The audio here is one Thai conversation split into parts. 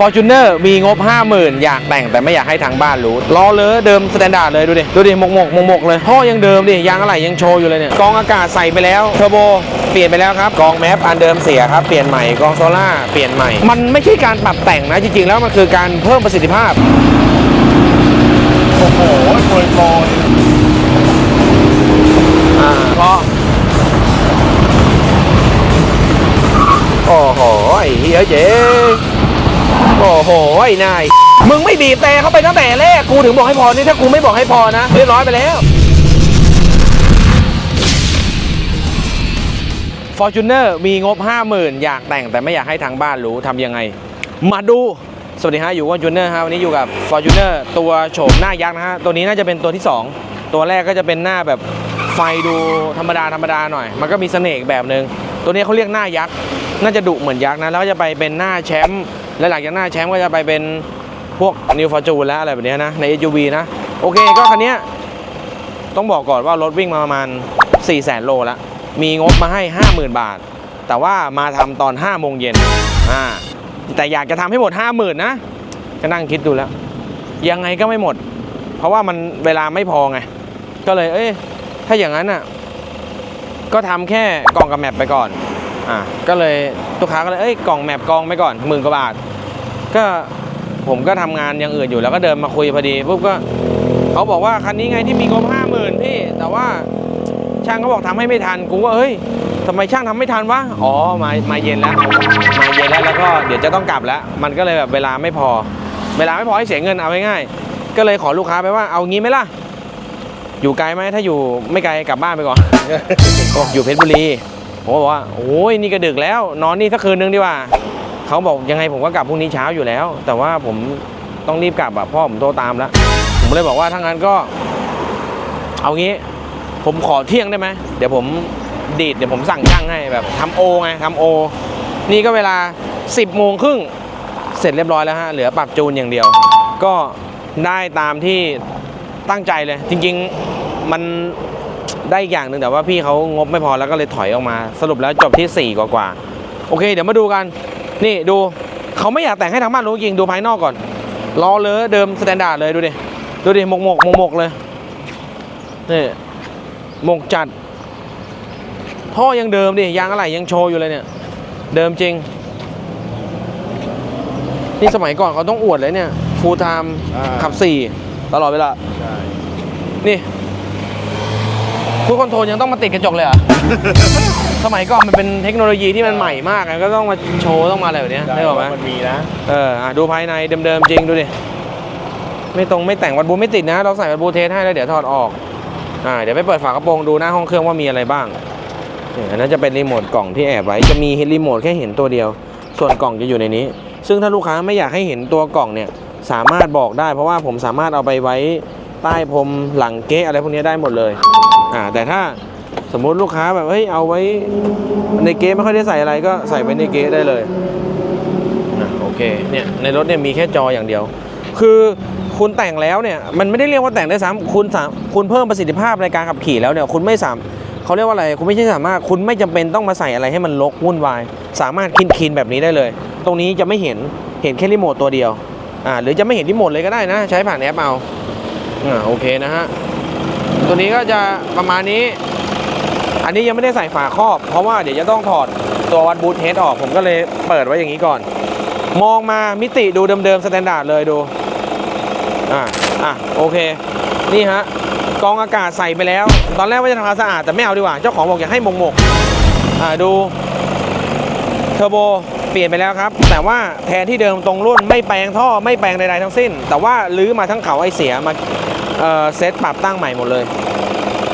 Fortuner มีงบ 50,000 อยากแต่งแต่ไม่อยากให้ทางบ้านรู้ล้อเลอเดิมสแตนดาร์ดเลย ดูดิ ดูดิหมกหมกหมกหมกเลยท่อยังเดิมดิ ยางอะไหล่ยังโชว์อยู่เลยเนี่ย กองอากาศใส่ไปแล้วเทอร์โบเปลี่ยนไปแล้วครับ กองแมปอันเดิมเสียครับ เปลี่ยนใหม่กองโซล่าเปลี่ยนใหม่ มันไม่ใช่การปรับแต่งนะ จริงๆ แล้วมันคือการเพิ่มประสิทธิภาพ โอ้โหโปรยโปรยอ่าเพราะโอ้โหไอ้เหี้ยเจ๊ โอ้โหไอ้นาย มึงไม่บีบแต่เข้าไปตั้งแต่แรก กูถึงบอกให้พอนี่ถ้ากูไม่บอกให้พอนะ เรียบร้อยไปแล้ว Fortuner มีงบ 50,000 อยากแต่งแต่ไม่อยากให้ทางบ้านรู้ทำยังไง มาดู สวัสดีฮะ อยู่กับ Fortuner ฮะวันนี้อยู่กับ Fortuner ตัวโฉมหน้ายักษ์นะฮะ ตัวนี้น่าจะเป็นตัวที่ 2 ตัวแรกก็จะเป็นหน้าแบบไฟดูธรรมดาธรรมดาหน่อย มันก็มีเสน่ห์แบบนึง ตัวนี้เขาเรียกหน้ายักษ์ น่าจะดุเหมือนยักษ์นะ แล้วก็จะไปเป็นหน้าแชมป์ และหลังจากหน้าแชมป์ก็จะไปเป็นพวก New Fortune แล้วอะไรแบบนี้นะใน SUV นะ โอเคก็คันนี้ต้องบอกก่อนว่ารถวิ่งมาประมาณ4 0 0 0 0 0โลแล้วมีงบมาให้ 50,000 บาท แต่ว่ามาทำตอน 5 โมงเย็นอ่าแต่อยากจะทำให้หมด 50,000 นะ ก็นั่งคิดดูแล้ว ยังไงก็ไม่หมด เพราะว่ามันเวลาไม่พอไง ก็เลย เอ้ย ถ้าอย่างนั้นอะ ก็ทำแค่กล่องกับแมปไปก่อน อ่าก็เลย ลูกค้าก็เลยเอ้ยกล่องแมปกองไปก่อนหมื่นกว่าบาท ก็ผมก็ทำงานอย่างอื่นอยู่แล้วก็เดินมาคุยพอดีปุ๊บก็เขาบอกว่าคันนี้ไงที่มีงบห้าหมื่นพี่ แต่ว่าช่างเขาบอกทำให้ไม่ทันกูว่าเฮ้ยทำไมช่างทำไม่ทันวะอ๋อมามาเย็นแล้วมาเย็นแล้วแล้วก็เดี๋ยวจะต้องกลับแล้ว มันก็เลยแบบเวลาไม่พอ เวลาไม่พอให้เสียเงินเอาง่ายๆก็เลยขอลูกค้าไปว่าเอางี้ไหมล่ะ อยู่ไกลไหมถ้าอยู่ไม่ไกลกลับบ้านไปก่อนอยู่เพชรบุรี ผมก็บอกว่าโอ้ยนี่ก็ดึกแล้ว นอนนี่สักคืนนึงดีกว่าเขาบอกยังไงผมก็กลับพรุ่งนี้เช้าอยู่แล้ว แต่ว่าผมต้องรีบกลับอะพ่อผมโทรตามแล้ว ผมเลยบอกว่าถ้างั้นก็ เอางี้ ผมขอเที่ยงได้ไหมเดี๋ยวผมดีดเดี๋ยวผมสั่งช่างให้แบบทำโอไงทำโอ นี่ก็เวลา 10โมงครึ่งเสร็จเรียบร้อยแล้วฮะเหลือปรับจูนอย่างเดียว ก็ได้ตามที่ตั้งใจเลย จริง ๆ มัน ได้อีกอย่างหนึ่งแต่ว่าพี่เขางบไม่พอแล้วก็เลยถอยออกมา สรุปแล้วจบที่ 4 กว่ากว่าๆโอเค เดี๋ยวมาดูกัน นี่ดูเขาไม่อยากแต่งให้ทางบ้านรู้จริงดูภายนอกก่อนล้อเลอะเดิมสแตนดาร์ดเลยดูดิดูดิหมกหมกหมกหมกเลยนี่หมกจัดท่อยังเดิมดิยางอะไหล่ยังโชว์อยู่เลยเนี่ย เดิมจริง นี่สมัยก่อนเขาต้องอวดเลยเนี่ยฟูลไทม์ขับสี่ตลอดเวลาใช่นี่ คูดคอนโทรลยังต้องมาติดกระจกเลยเหรอะสมัยก่อนมันเป็นเทคโนโลยีที่มันใหม่มากไงก็ต้องมาโชว์ต้องมาอะไรแบบเนี้ยได้หรอกไหมมันมีนะ เอออะดูภายในเดิมๆจริงดูดิ ไม่ตรงไม่แต่งวัดบูไม่ติดนะ เราใส่วัดบูเทสให้แล้วเดี๋ยวถอดออก อ่าเดี๋ยวไปเปิดฝากระโปรงดูหน้าห้องเครื่องว่ามีอะไรบ้างเนี่ยอันนั้นจะเป็นรีโมทกล่องที่แอบไว้จะมีรีโมทแค่เห็นตัวเดียว ส่วนกล่องจะอยู่ในนี้ ซึ่งถ้าลูกค้าไม่อยากให้เห็นตัวกล่องเนี่ยสามารถบอกได้ เพราะว่าผมสามารถเอาไปไว้ ใต้พรมหลังเก๊ะอะไรพวกนี้ได้หมดเลยอ่าแต่ถ้าสมมุติลูกค้าแบบเฮ้ยเอาไว้ในเก๊ไม่ค่อยได้ใส่อะไรก็ใส่ไว้ในเก๊ได้เลยโอเคเนี่ยในรถเนี่ยมีแค่จออย่างเดียว คือคุณแต่งแล้วเนี่ยมันไม่ได้เรียกว่าแต่งได้ซ้ำคุณสามคุณเพิ่มประสิทธิภาพในการขับขี่แล้วเนี่ยคุณไม่สามเขาเรียกว่าอะไรคุณไม่ใช่สามารถคุณไม่จำเป็นต้องมาใส่อะไรให้มันลกวุ่นวาย สามารถคินคินแบบนี้ได้เลย ตรงนี้จะไม่เห็นเห็นแค่รีโมทตัวเดียวอ่าหรือจะไม่เห็นรีโมทเลยก็ได้นะ ใช้ผ่านแอปเอา อ่าโอเคนะฮะ ตัวนี้ก็จะประมาณนี้ อันนี้ยังไม่ได้ใส่ฝาครอบ เพราะว่าเดี๋ยวจะต้องถอดตัววัดบูทเทสออก ผมก็เลยเปิดไว้อย่างนี้ก่อน มองมามิติดูเดิมๆสแตนดาร์ดเลยดูอ่าอะโอเค นี่ฮะกองอากาศใส่ไปแล้ว ตอนแรกว่าจะทำความสะอาดแต่ไม่เอาดีกว่า เจ้าของบอกอยากให้มกหมกอ่าดูเทอร์โบเปลี่ยนไปแล้วครับ แต่ว่าแทนที่เดิมตรงรุ่นไม่แปลงท่อไม่แปลงใดๆทั้งสิ้น แต่ว่าลื้อมาทั้งเขาไอเสียมา เออเซตปรับตั้งใหม่หมดเลย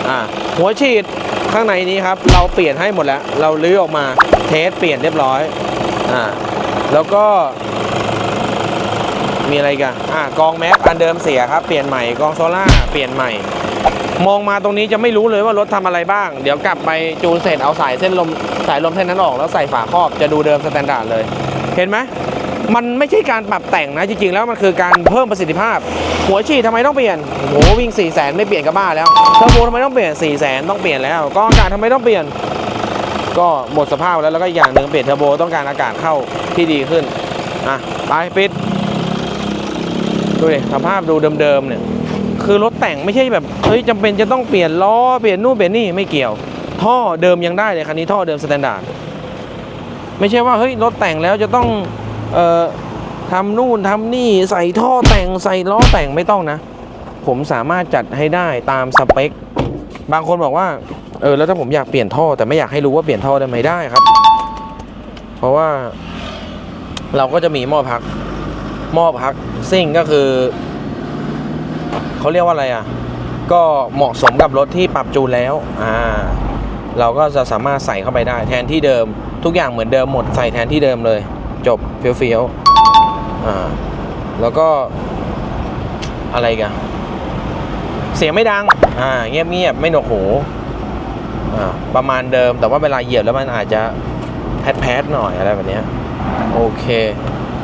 อ่าหัวฉีดข้างในนี้ครับ เราเปลี่ยนให้หมดแล้ว เราลื้อออกมาเทสเปลี่ยนเรียบร้อยอ่าแล้วก็ มีอะไรกันอ่ากองแม็กอันเดิมเสียครับเปลี่ยนใหม่กองโซล่าเปลี่ยนใหม่ มองมาตรงนี้จะไม่รู้เลยว่ารถทำอะไรบ้าง เดี๋ยวกลับไปจูนเสร็จเอาสายเส้นลมสายลมเส้นนั้นออกแล้วใส่ฝาครอบจะดูเดิมสแตนดาร์ดเลย เห็นไหมมันไม่ใช่การปรับแต่งนะจริงๆแล้วมันคือการเพิ่มประสิทธิภาพ หัวฉีดทำไมต้องเปลี่ยนโหวิ่ง4 0 0แสนไม่เปลี่ยนก็บ้าแล้วเทอร์โบทำไมต้องเปลี่ยน4 0 0แสนต้องเปลี่ยนแล้วกองอากาศทำไมต้องเปลี่ยน ก็หมดสภาพแล้วแล้วก็อย่างหนึ่งเปลี่ยนเทอร์โบต้องการอากาศเข้าที่ดีขึ้นอะไปปิดดูดิสภาพดูเดิมๆเนี่ยคือรถแต่งไม่ใช่แบบเฮ้ยจำเป็นจะต้องเปลี่ยนล้อเปลี่ยนนู่นเปลี่ยนนี่ไม่เกี่ยว ท่อเดิมยังได้เลยคันนี้ท่อเดิมสแตนดาร์ดไม่ใช่ว่าเฮ้ยรถแต่งแล้วจะต้องเอ่อ ทำนู่นทำนี่ใส่ท่อแต่งใส่ล้อแต่งไม่ต้องนะ ผมสามารถจัดให้ได้ตามสเปค บางคนบอกว่า เออแล้วถ้าผมอยากเปลี่ยนท่อ แต่ไม่อยากให้รู้ว่าเปลี่ยนท่อได้ไหมได้ครับ เพราะว่า เราก็จะมีหม้อพักหม้อพักซิ่งก็คือเขาเรียกว่าอะไรอะ ก็เหมาะสมกับรถที่ปรับจูนแล้วอ่าเราก็จะสามารถใส่เข้าไปได้ แทนที่เดิมทุกอย่างเหมือนเดิมหมดใส่แทนที่เดิมเลย จบเฟี้ยวๆ อ่าแล้วก็อะไรกันเสียงไม่ดังอ่าเงียบๆไม่หนวกหูอ่าประมาณเดิมแต่ว่าเวลาเหยียบแล้วมันอาจจะแพดๆหน่อยอะไรแบบเนี้ยโอเค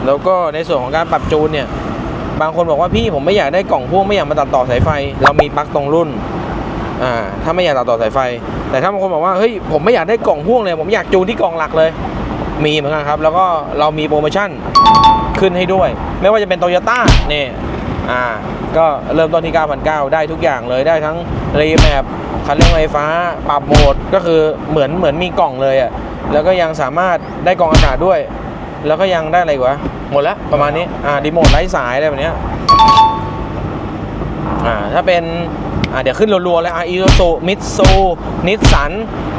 แล้วก็ในส่วนของการปรับจูนเนี่ย บางคนบอกว่าพี่ผมไม่อยากได้กล่องพ่วงไม่อยากมาตัดต่อสายไฟ เรามีปลั๊กตรงรุ่นอ่าถ้าไม่อยากตัดต่อสายไฟ แต่ถ้าบางคนบอกว่าเฮ้ยผมไม่อยากได้กล่องพ่วงเลย ผมอยากจูนที่กล่องหลักเลย มีเหมือนกันครับ แล้วก็เรามีโปรโมชั่นขึ้นให้ด้วย ไม่ว่าจะเป็นโตโยต้าเนี่ยอ่าก็เริ่มต้นที่ 9,900 ได้ทุกอย่างเลยได้ทั้งรีแมปคันเร่งไฟฟ้า ปรับโหมดก็คือเหมือนเหมือนมีกล่องเลยอะ่ะแล้วก็ยังสามารถได้กรองอากาศด้วย แล้วก็ยังได้อะไรวะหมดแล้วประมาณนี้อ่าดีโมดไร้สายอะไรแบบเนี้ยอ่าถ้าเป็นอ่าเดี๋ยวขึ้นรัวๆเลยอ่าอีโซมิตซูนิสสัน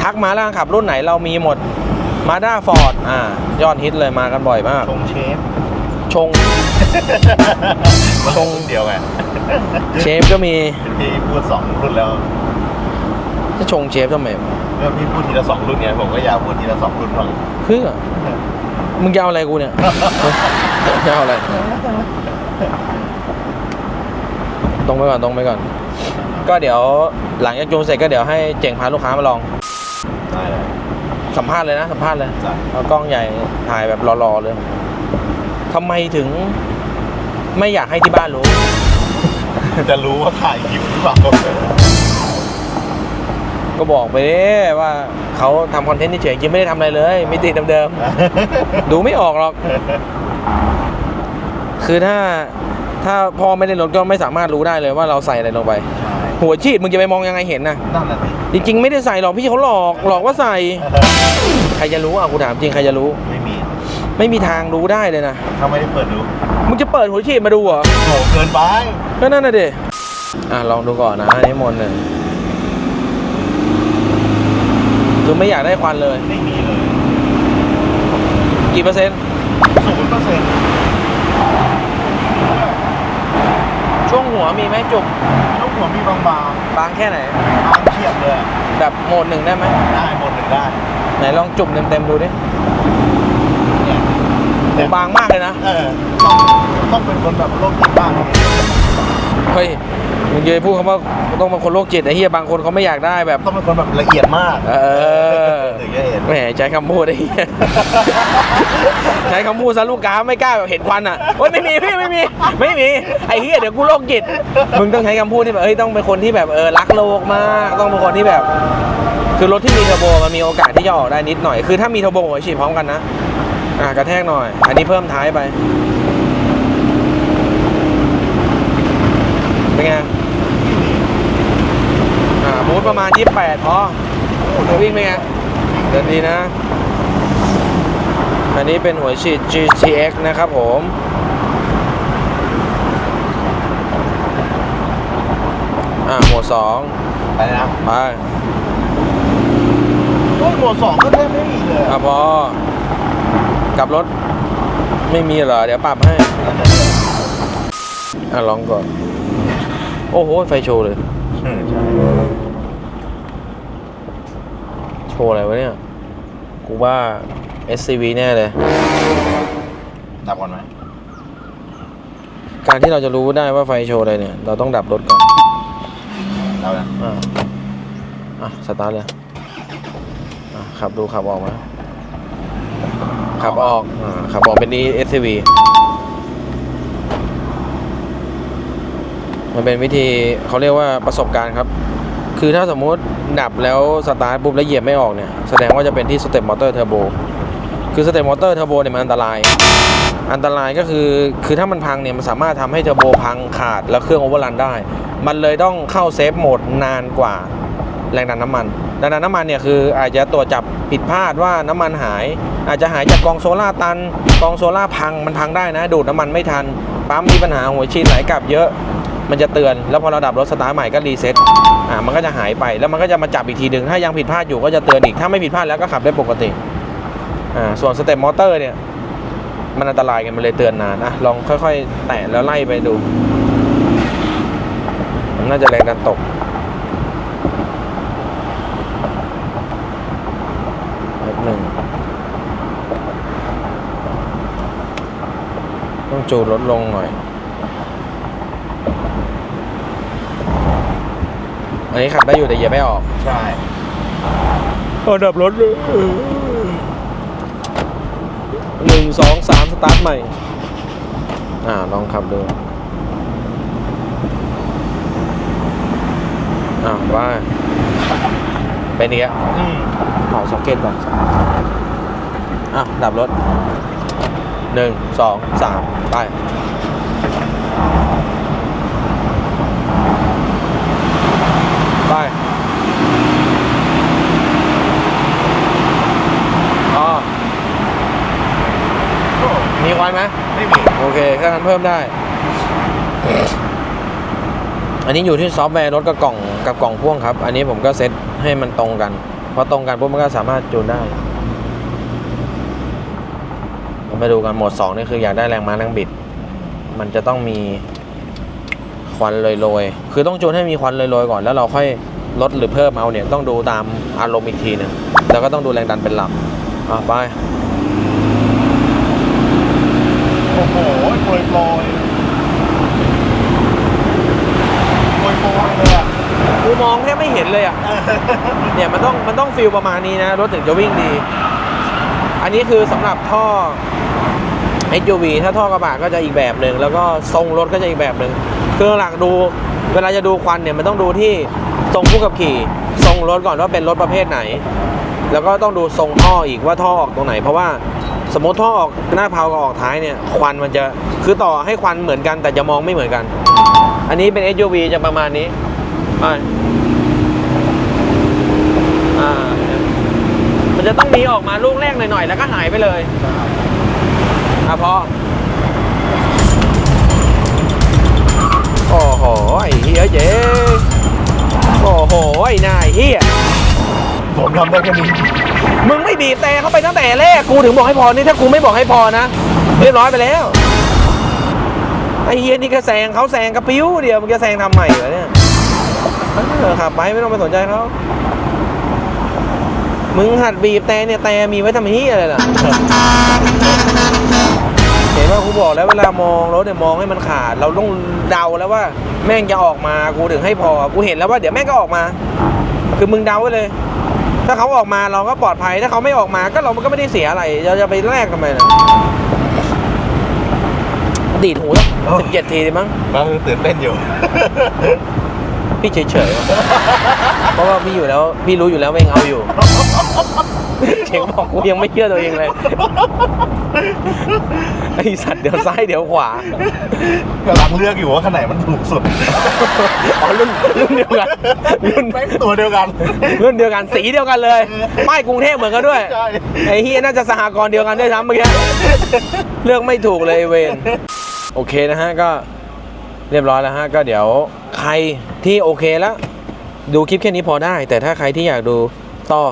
ทักมาแล้วขับรุ่นไหนเรามีหมด มาด้าฟอร์ดอ่ายอดฮิตเลยมากันบ่อยมาก ชงเชฟชงมันชงรุ่นเดียวไงเชฟก็มีพี่พูดสองรุ่นแล้วจะชงเชฟทำไมเมื่อพี่พูดทีละสองรุ่นไงผมก็อยากพูดทีละสองรุ่นบ้างเพื่อมึงจะเอาอะไรกูเนี่ยจะเอาอะไร ตรงไปก่อนตรงไปก่อน ก็เดี๋ยวหลังจากจูนเสร็จก็เดี๋ยวให้เจ๋งพาลูกค้ามาลองได้เลย สัมภาษณ์เลยนะ สัมภาษณ์เลยจ้ะเอากล้องใหญ่ถ่ายแบบรอๆเลยทำไมถึงไม่อยากให้ที่บ้านรู้ จะรู้ว่าถ่ายคลิปหรือเปล่าก็บอกไปดิว่าเขาทำคอนเทนต์เฉยๆยังไม่ได้ทำอะไรเลยมิติเดิมๆดูไม่ออกหรอก คือถ้าถ้าพ่อไม่ได้รถก็ไม่สามารถรู้ได้เลยว่าเราใส่อะไรลงไป หัวฉีดมึงจะไปมองยังไงเห็นนะนั่นแหละสิจริง ๆ ไม่ได้ใส่หรอกพี่เขาหลอกหลอกว่าใส่ ใครจะรู้อะกูถามจริงใครจะรู้ ไม่มีไม่มีทางรู้ได้เลยนะถ้าไม่ได้เปิดดูมึงจะเปิดหัวฉีดมาดูเหรอโหเกินไปก็นั่นน่ะดิอะลองดูก่อนนะอันนี้มนต์เนี่ยคือไม่อยากได้ควันเลย ไม่มีเลยกี่เปอร์เซ็นต์ศูนย์เปอร์เซ็นต์ช่วงหัวมีไหมจุกลูก หัวมีบางบางแค่ไหน ๆบางเฉียบเลยแบบโหมดหนึ่งได้ไหมได้หมดหนึ่งได้ไหนลองจุ่มเต็มๆดูดิเนี่ยโหบางมากเลยนะ เออต้องต้องเป็นคนแบบโรคจิตบ้างเฮ้ย มึงจะไปพูดคำว่าต้องเป็นคนโรคจิตไอ้เหี้ยบางคนเขาไม่อยากได้แบบ ต้องเป็นคนแบบละเอียดมากเออถึงจะเห็น แหมใช้คำพูดไอ้เหี้ยใช้คำพูดซะลูกค้าไม่กล้าแบบเห็นควันอะโอ้ยไม่มีพี่ไม่มี ไม่มีไอ้เหี้ยเดี๋ยวกูโรคจิตมึงต้องใช้คำพูดที่แบบเอ้ยต้องเป็นคนที่แบบเออรักโลกมาก ต้องเป็นคนที่แบบ คือรถที่มีเทอร์โบมันมีโอกาสที่จะออกได้นิดหน่อย คือถ้ามีเทอร์โบหัวฉีดพร้อมกันนะอะกระแทกหน่อย อันนี้เพิ่มท้ายไป เป็นไงอ่ามูดประมาณ 28พอเดี๋ยววิ่งเป็นไงเดินดีนะ อันนี้เป็นหัวฉีด GTX นะครับผมอ่าหมวดสองไปนะไปโอ้ยหมวดสองก็แทบไม่มีเลยอะพอกลับรถไม่มีเหรอ เดี๋ยวปรับให้ อะลองก่อน โอ้โห ไฟโชว์เลยอืมใช่โชว์อะไรวะเนี่ย กูว่า SCV แน่เลย ดับก่อนไหมการที่เราจะรู้ได้ว่าไฟโชว์อะไรเนี่ย เราต้องดับรถก่อนเรานะอ่าอะ สตาร์ทเลย อะ ขับดูขับออกมา ขับออก อ่า ขับออกเป็น SCV มันเป็นวิธีเขาเรียกว่าประสบการณ์ครับ คือถ้าสมมุติดับแล้วสตาร์ทปุ๊บแล้วเหยียบไม่ออกเนี่ย แสดงว่าจะเป็นที่สเต็ปมอเตอร์เทอร์โบ คือสเต็ปมอเตอร์เทอร์โบเนี่ยมันอันตราย อันตรายก็คือ คือถ้ามันพังเนี่ยมันสามารถทำให้เทอร์โบพังขาดแล้วเครื่องโอเวอร์รันได้ มันเลยต้องเข้าเซฟโหมดนานกว่าแรงดันน้ำมันแรงดันน้ำมันเนี่ยคืออาจจะตรวจจับผิดพลาดว่าน้ำมันหาย อาจจะหายจากกองโซล่าร์ตัน กองโซล่าร์พังมันพังได้นะ ดูดน้ำมันไม่ทันปั๊มมีปัญหาหัวฉีดไหลกลับเยอะ มันจะเตือนแล้วพอเราดับรถสตาร์ทใหม่ก็รีเซ็ตอ่ามันก็จะหายไปแล้วมันก็จะมาจับอีกทีหนึ่งถ้ายังผิดพลาดอยู่ก็จะเตือนอีกถ้าไม่ผิดพลาดแล้วก็ขับได้ปกติอ่าส่วนสเต็ปมอเตอร์เนี่ยมันอันตรายกันมันเลยเตือนนานนะลองค่อยๆ แตะแล้วไล่ไปดูมันน่าจะแรงดันตกหนึ่งต้องจูนลดลงหน่อย อันนี้ขับได้อยู่แต่เหยียบไม่ออกใช่เอาดับรถเลยหนึ่งสองสามสตาร์ทใหม่ อ่าลองขับดูอ่าว่าเป็นอีกแล้วอืมขอซ็อกเก็ตก่อนอะดับรถหนึ่งสองสามไปไป อ๋อ โอ้ มีควันไหมไม่มีโอเคถ้างั้นเพิ่มได้ อันนี้อยู่ที่ซอฟต์แวร์รถกับกล่องกับกล่องพ่วงครับ อันนี้ผมก็เซ็ตให้มันตรงกันพอตรงกันปุ๊บมันก็สามารถจูนได้เรามาดูกันโหมด2นี่คืออยากได้แรงม้าแรงบิด มันจะต้องมีควันลอยๆ คือต้องจูนให้มีควันลอยๆก่อน แล้วเราค่อยลดหรือเพิ่มเอาเนี่ยต้องดูตามอารมณ์อีกทีหนึงแล้วก็ต้องดูแรงดันเป็นหลักอะไปโอ้โหโปรยโปรยโปรยโปรยเลยอะกูมองแทบไม่เห็นเลยอะ เนี่ยมันต้องมันต้องฟิลประมาณนี้นะ รถถึงจะวิ่งดี อันนี้คือสำหรับท่อ SUV ถ้าท่อกระบะก็จะอีกแบบหนึ่งแล้วก็ทรงรถก็จะอีกแบบหนึ่งคือหลักดูเวลาจะดูควันเนี่ยมันต้องดูที่ทรงผู้ขับขี่ทรงรถก่อนว่าเป็นรถประเภทไหน แล้วก็ต้องดูทรงท่ออีกว่าท่อออกตรงไหน เพราะว่า สมมติท่อออกหน้าเพากับออกท้ายเนี่ยควันมันจะคือต่อให้ควันเหมือนกันแต่จะมองไม่เหมือนกัน อันนี้เป็น SUV จะประมาณนี้ไปอ่ามันจะต้องมีออกมาลูกแรกหน่อยๆแล้วก็หายไปเลยอะพอโอ้โหไอ้เฮียเจ๊โอ้โหไอ้นายเฮียผมทำได้แค่นี้ มึงไม่บีบแต่เข้าไปตั้งแต่แรกกูถึงบอกให้พอนี่ถ้ากูไม่บอกให้พอนะเรียบร้อยไปแล้วไอ้เฮียนี่ก็แซงเขาแซงกระปิ้วเดียวมึงจะแซงทำใหม่เหรอเนี่ยเออขับไปไม่ต้องไปสนใจเขามึงหัดบีบแต่เนี่ยแต่มีไว้ทำเฮียอะไรล่ะเห็นว่ากูบอกแล้วเวลามองรถเนี่ยมองให้มันขาด เราต้องเดาแล้วว่า แม่งจะออกมากูถึงให้พอ กูเห็นแล้วว่าเดี๋ยวแม่งก็ออกมา คือมึงเดาไว้เลย ถ้าเขาออกมาเราก็ปลอดภัย ถ้าเขาไม่ออกมาก็เราก็ไม่ได้เสียอะไรเราจะไปแลกทำไมนะดีดหูสักสิบเจ็ดทีดิมั้งก็คือตื่นเต้นอยู่ พี่เฉยๆว่ะเพราะว่าพี่อยู่แล้วพี่รู้อยู่แล้วว่าเองเอาอยู่เจ๋งบอกกูยังไม่เชื่อตัวเองเลยไอสัตว์เดี๋ยวซ้ายเดี๋ยวขวากำลังเลือกอยู่ว่าขนาดมันถูกสุด อ๋อรุ่นรุ่นเดียวกันรุ่นแม่งตัวเดียวกัน รุ่นเดียวกันสีเดียวกันเลยป้ายกรุงเทพเหมือนกันด้วยใช่ ไอ้เฮียน่าจะสหกรณ์เดียวกันด้วยซ้ำเมื่อกี้เลือกไม่ถูกเลยไอ้เวนโอเคนะฮะก็เรียบร้อยแล้วฮะก็เดี๋ยวใคร ที่โอเคแล้ว ดูคลิปแค่นี้พอได้ แต่ถ้าใครที่อยากดูต่อ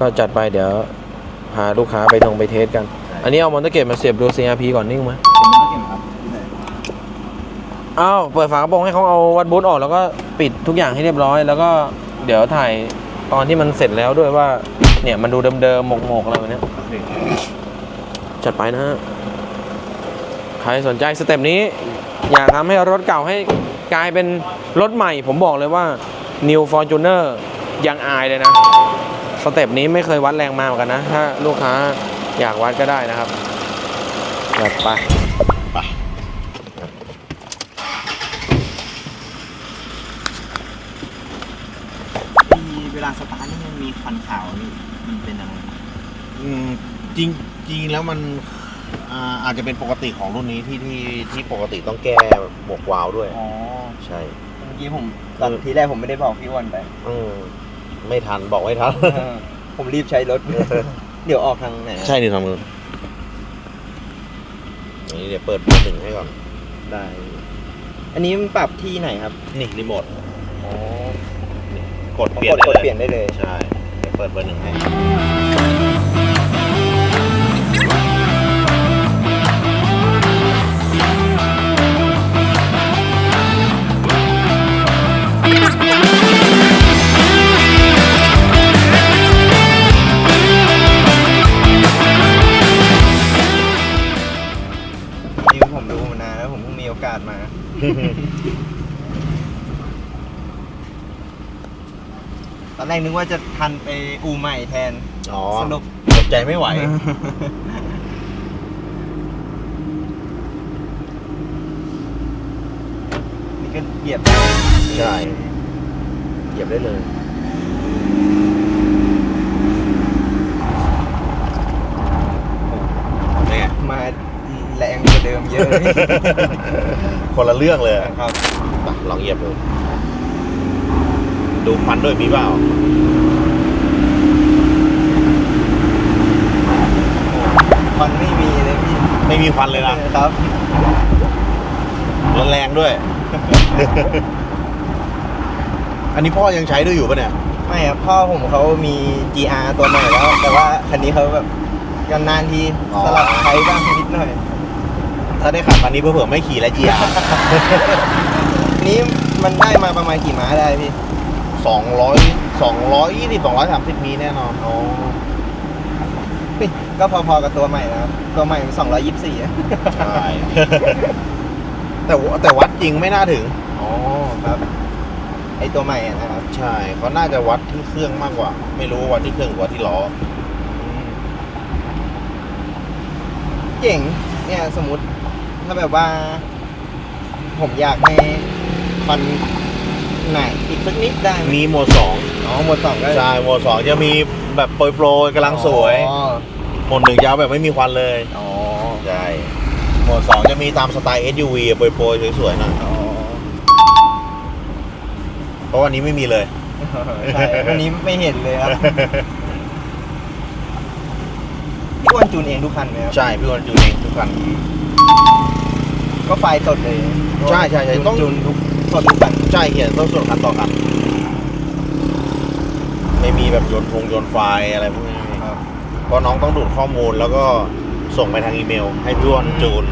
ก็จัดไปเดี๋ยวพาลูกค้าไปทงไปเทสกัน อันนี้เอามอนเตอร์เกตมาเสียบดู CRP ก่อนนิ่งไหมอ้าวเปิดฝากระโปรงให้เขาเอาวัดบูทออกแล้วก็ปิดทุกอย่างให้เรียบร้อย แล้วก็เดี๋ยวถ่ายตอนที่มันเสร็จแล้วด้วยว่า เนี่ยมันดูเดิมๆหมกๆอะไรแบบเนี้ยจัดไปนะฮะ ใครสนใจสเต็ปนี้ อยากทำให้รถเก่าให้กลายเป็นรถใหม่ ผมบอกเลยว่า New Fortuner ยังอายเลยนะ สเต็ปนี้ไม่เคยวัดแรงมาเหมือนกันนะ ถ้าลูกค้าอยากวัดก็ได้นะครับจัดไปมีเวลาสตาร์ทนี่มันมีควันขาวนี่มันเป็นอะไร อืมจริงจริงแล้วมัน อ่าอาจจะเป็นปกติของรุ่นนี้ที่ที่ที่ปกติต้องแก้หมวกวาล์วด้วย อ๋อใช่เมื่อกี้ผมตอนทีแรกผมไม่ได้บอกพี่อ้วันไปอืมไม่ทันบอกไม่ทันผมรีบใช้รถ เดี๋ยวออกทางไหนใช่ดิทำมืออันนี้เดี๋ยวเปิดเบอร์หนึ่งให้ก่อน ได้ อันนี้มันปรับที่ไหนครับนี่รีโมทอ๋อกดเปลี่ยนกดได้กดเลยเปลี่ยนได้เลย ใช่เดี๋ยวเปิดเบอร์หนึ่งให้ ตอนแรกนึกว่าจะทันไปอูใหม่แทนอ๋อสรุปอดใจไม่ไหว นี่ก็เหยียบได้ใช่เหยียบได้เลยเนี่ยมา แรงกว่าเดิมเยอะคนละเรื่องเลยอะครับไปลองเหยียบดู ดูควันด้วยมีเปล่าควันไม่มีเลยพี่ไม่มีควันเลยนะ ครับรถแรงด้วย อันนี้พ่อยังใช้ด้วยอยู่ปะเนี่ย ไม่ครับพ่อผมเขามี GR ตัวใหม่แล้ว แต่ว่าคันนี้เขาแบบกันนานทีอ๋อสลับใช้บ้างนิดหน่อย ถ้าได้ขับอันนี้เผื่อๆไม่ขี่แล้วเจียนี้มันได้มาประมาณกี่ม้าได้พี่สองร้อยสองร้อยยี่สิบสองร้อยสามสิบมีแน่นอนอ๋อเฮ้ยก็พอๆกับตัวใหม่นะครับตัวใหม่224อะใช่แต่ว่าแต่วัดจริงไม่น่าถึงอ๋อครับ ไอตัวใหม่อะนะครับ ใช่เขาน่าจะวัดที่เครื่องมากกว่า ไม่รู้ว่าวัดที่เครื่องหรือวัดที่ล้อ เจ๋งเนี่ยสมมติ ถ้าแบบว่า ผมอยากให้มันไหนอีกสักนิดได้ไหมมีโหมดสองอ๋อหมดสองก็ใช่โหมดสองจะมีแบบโปรยโปรยๆกำลังสวย อ๋อโหมดหนึ่งยาวแบบไม่มีควันเลยอ๋อใช่โหมดสองจะมีตามสไตล์ SUV อะโปรยโปรยๆสวยๆหน่อยอ๋อเพราะวันนี้ไม่มีเลย ใช่วันนี้ไม่เห็นเลยครับพี่อ้วนจูนเองทุกคันไหมครับใช่พี่วันจูนเองทุกคัน ก็ไฟสดเลยใช่ใช่ใช่จูนต้อง จูนทุกสดทุกคันใช่เขียนต้องส่วนคันต่อคันไม่มีแบบโยนพงโยนไฟล์อะไรพวกนี้ไม่มีครับเพราะน้องต้องดูดข้อมูลแล้วก็ส่งไปทางอีเมล ให้พี่วันจูน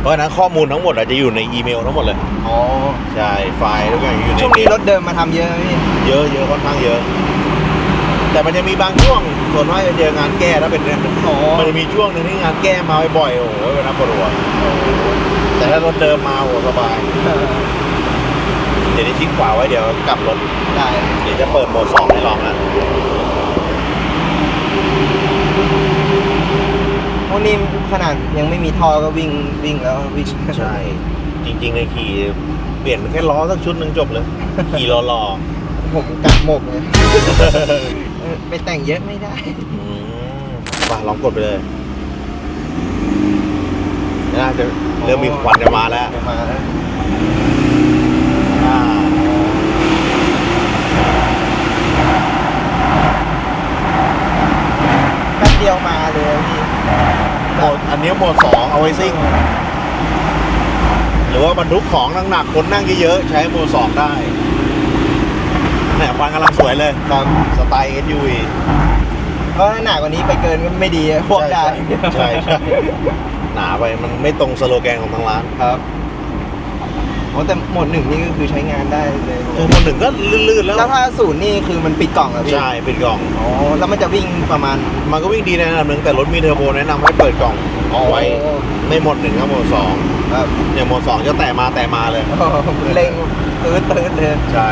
เพราะฉะนั้นข้อมูลทั้งหมดอาจจะอยู่ในอีเมลทั้งหมดเลย อ๋อใช่ไฟล์ทุกอย่างอยู่ในช่วงนี้รถเดิมมาทำเยอะไหมพี่เยอะเยอะค่อนข้างเยอะ แต่มันจะมีบางช่วงส่วนมากจะเจองานแก้ถ้าเป็นเรื่องอ๋อมันจะมีช่วงหนึ่งที่งานแก้มาบ่อยๆโอ้โหเป็นน้ำปวดหัวแต่ถ้ารถเดิมมาโอ้โหสบายเดี๋ยวนี้ทิ้งขวาไว้เดี๋ยวกลับรถ ได้เดี๋ยวจะเปิดโหมดสองให้ลองนะพวกนี้ขนาดยังไม่มีท่อก็วิ่งวิ่งแล้ววิ่งใช่จริงๆในขี่เปลี่ยนแค่ล้อสักชุดหนึ่งจบเลย ขี่ล้อรอผมกัดหมกเลย เออไปแต่งเยอะไม่ได้ อืมมาลองกดไปเลยน่าจะเริ่มมีควันจะมาแล้วจะมาแล้วอ่าแป๊บเดียวมาเลยพี่โหมดอันนี้โหมดสองเอาไว้ซิ่ง หรือว่าบรรทุกของหนักๆคนนั่งเยอะๆใช้โหมดสองได้เนี่ยควันกำลังสวยเลยครับสไตล์ SUV เพราะถ้าหนักกว่านี้ไปเกินก็ไม่ดีพวกได้ใช่ใช่หนาไปมันไม่ตรงสโลแกนของทางร้านครับโอ้แต่หมดหนึ่งนี่ก็คือใช้งานได้เลยคือคนหนึ่งก็ลื่นๆแล้วแล้วถ้าศูนย์นี่คือมันปิดกล่องเหรอะพี่ใช่เป็นกล่องอ๋อแล้วมันจะวิ่งประมาณมันก็วิ่งดีในระดับหนึ่งแต่รถมีเทอร์โบแนะนำให้เปิดกล่องเอาไว้ไม่หมดหนึ่งก็หมดสองครับเนี่ยหมดสองจะแตะมาแตะมาเลยเร่งตืดตืดเลยใช่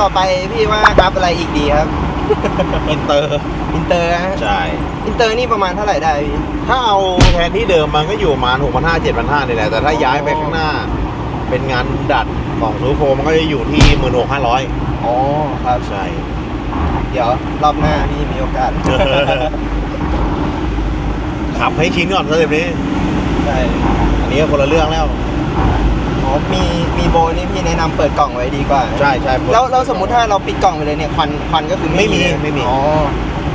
ต่อไปพี่ว่าอัพอะไรอีกดีครับ อินเตอร์ อินเตอร์ฮะใช่ อินเตอร์นี่ประมาณเท่าไหร่ได้พี่ ถ้าเอาแทนที่เดิมมันก็อยู่ประมาณหกพันห้าเจ็ดพันห้านี่แหละ แต่ถ้าย้ายไปข้างหน้า เป็นงานดัดของซูโฟมันก็จะอยู่ที่หมื่นหกห้าร้อยอ๋อครับ ใช่ เดี๋ยวรอบหน้าพี่มีโอกาส ขับให้ชินก่อนสเต็ปนี้ ใช่ อันนี้ก็คนละเรื่องแล้วอ๋อ มีมีโบนี่พี่แนะนำเปิดกล่องไว้ดีกว่าใช่ใช่แล้วแล้วสมมติถ้าเราปิดกล่องไปเลยเนี่ยควันควันก็คือไม่มีเลยไม่มี อ๋อ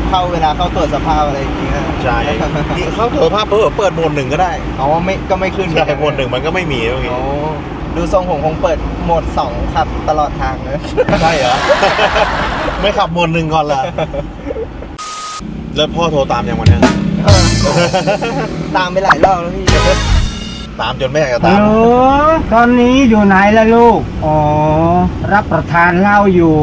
เข้าเวลาเข้าตรวจสภาพอะไรอย่างเงี้ยใช่นี่เข้าตัวภาพเปิดเปิดโหมดหนึ่งก็ได้อ๋อไม่ก็ไม่ขึ้นใช่โหมดหนึ่งมันก็ไม่มีตรงนี้อ๋อดูทรงผมคงเปิดโหมดสองขับตลอดทางเลย ใช่เหรอ ไม่ขับโหมดหนึ่งก่อนละแล้วพ่อโทรตามยังวันเนี้ย เออตามไปหลายรอบแล้วพี่ ตามจนไม่อยากจะฮัตาลมโหลตอนนี้อยู่ไหนล่ะลูก อ๋อ รับประทานเหล้าอยู่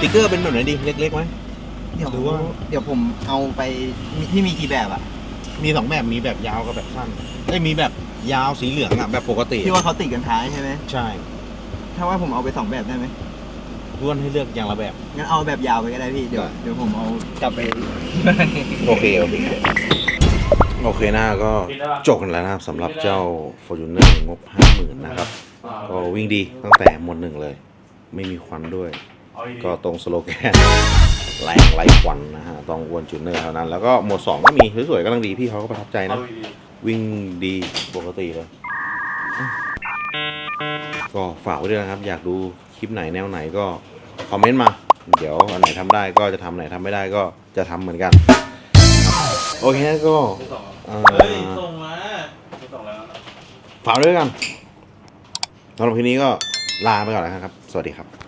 ติ๊กเกอร์เป็นแบบไหนดี เล็กๆไหม เดี๋ยวหรือว่า เดี๋ยวผมเอาไปมีพี่มีกี่แบบอะ มีสองแบบ มีแบบยาวกับแบบสั้นเอ้ยมีแบบ ยาวสีเหลืองอะแบบปกติที่ว่าเขาติดกันท้ายใช่ไหมใช่ถ้าว่าผมเอาไปสองแบบได้ไหมล้วนให้เลือกอย่างละแบบ งั้นเอาแบบยาวไปก็ได้พี่ เดี๋ยวได้ เดี๋ยวผมเอากลับไป โอเคโอเคโอเคนะก็จบกันแล้วนะครับสำหรับเจ้า Fortuner งบ 50,000นะครับ ก็วิ่งดีตั้งแต่หมวดหนึ่งเลย ไม่มีควันด้วย ก็ตรงสโลแกนแรงไร้ควันนะฮะต้องวนจูเนอร์เท่านั้น แล้วก็หมวด2ก็มีสวยๆกำลังดีพี่เขาก็ประทับใจนะ วิ่งดีปกติเลย ก็ฝากไว้ด้วยนะครับ อยากดูคลิปไหนแนวไหนก็คอมเมนต์มา เดี๋ยวอันไหนทำได้ก็จะทำอันไหนทำไม่ได้ก็จะทำเหมือนกัน โอเคก็เอ่อส่งมาส่งแล้วฝากด้วยกันสำหรับคลิปนี้ก็ลาไปก่อนแล้วครับ สวัสดีครับ